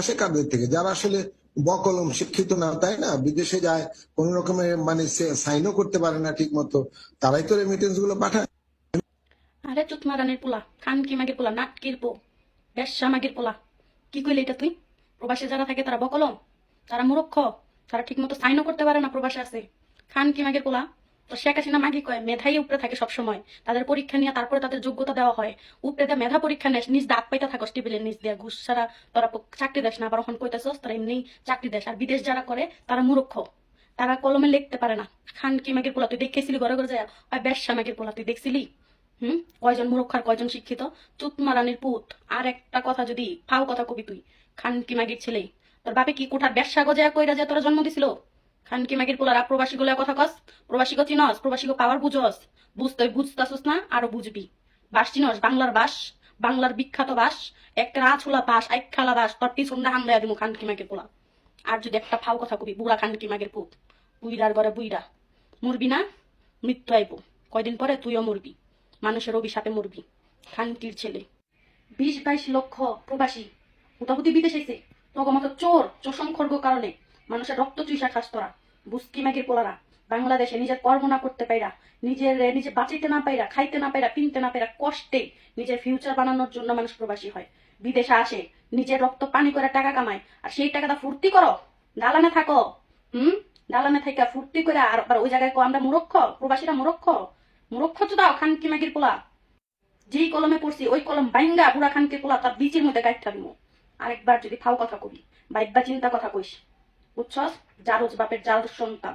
আসে কাদের থেকে? যারা আসলে বকলম, শিক্ষিত না, তাই না? বিদেশে যায়, কোন রকমের মানে সাইনও করতে পারে না ঠিক মতো তারাই তো রেমিটেন্সগুলো পাঠায়। আরে চুতমারানের পোলা খানকি মাগের পোলা, নাটকির পো মাগের পোলা। কি কইলি এটা তুই? প্রবাসে যারা থাকে তারা বকলম, তারা মূর্খ, তারা ঠিক মতো সাইনও করতে পারে না প্রবাসে আছে। খানকি মাগের পোলা? তো শেখ হাসিনা মাগি কয়, মেধাই উপরে থাকে সবসময়। তাদের পরীক্ষা নিয়ে তারপরে তাদের যোগ্যতা দেওয়া হয়। উপরে দেওয়া মেধা পরীক্ষা নেস নিজ দাঁত পাইতে থাকো টেবিলের নিচ দিয়া ঘুষ ছাড়া তোরা চাকরি দেশ না, আবার ওখান কইতেছস, তারা এমনি চাকরি দেশ আর বিদেশ যারা করে, তারা মূর্খ। তারা কলমে লিখতে পারে না। খানকি মাগের পোলা, তুই দেখেছিলি ঘরে ঘরে যায়? ওই বেশ্যা মাগের পোলা, তুই দেখছিলি? হুম? কয়জন মুরক্ষার কয়জন শিক্ষিত? চুতমারানির পুত। আর একটা কথা যদি, ফাও কথা কবি তুই। খান কি মাগির ছেলে? তোর বাপে কি কোঠার ব্যবসা গজা কইরা যে তোরা জন্ম দিছিল? খানকি মাগির পোলারা প্রবাসী গুলা কথা কস? প্রবাসী গো চিনস প্রবাসী গো পাওয়ার বুঝস। বুঝতে বুঝতাছস না? আরও বুঝবি। বাস চিনস, বাংলার বাস, বাংলার বিখ্যাত বাস, একটা রাছুলা বাস এক খালা বাস, তোর পিছন দা হামলা দিমু খানকি মাগির পোলা। আর যদি একটা ফাও কথা কবি, বুড়া খানকি মাগের পুত। বুইরার ঘরে বুইরা মরবি না? মৃত্যু আইব। কয়দিন পরে তুইও মরবি। মানুষের অভিশাপে মরবি। খানকির ছেলে? বিশ বাইশ লক্ষ প্রবাসী। হুতাহুতি বিদেশ এসে তোর মতো চোর, চোষণ খর্গ কারণে। মানুষের রক্ত চুইসা খাস তোরা। বুস্কি ম্যাগের পোলারা, বাংলাদেশে নিজের কর্ম না করতে পাইরা, নিজের, নিজে বাঁচিতে না পাইরা, খাইতে না পাইরা কিনতে না পাইরা কষ্টে নিজের ফিউচার বানানোর জন্য মানুষ প্রবাসী হয়। বিদেশে আসে, নিজের রক্ত পানি করে টাকা কামায়, আর সেই টাকাটা ফুর্তি করো, দালানে থাকো। হুম? দালানে থাকা ফুর্তি করে আর ওই জায়গায় আমরা মুরক্ষ, প্রবাসীরা মুরক্ষ। মুরক্ষ তো দাও খানকি ম্যাগের পোলা। যেই কলমে পড়ছি, ওই কলম বাইঙ্গা বুড়া খানকে পোলা তার বীজের মধ্যে গাইট থাকব আরেকবার যদি ফাও কথা কবি বা একবার চিন্তা কথা কইস। বুঝছস জারজ বাপের জাল সন্তান।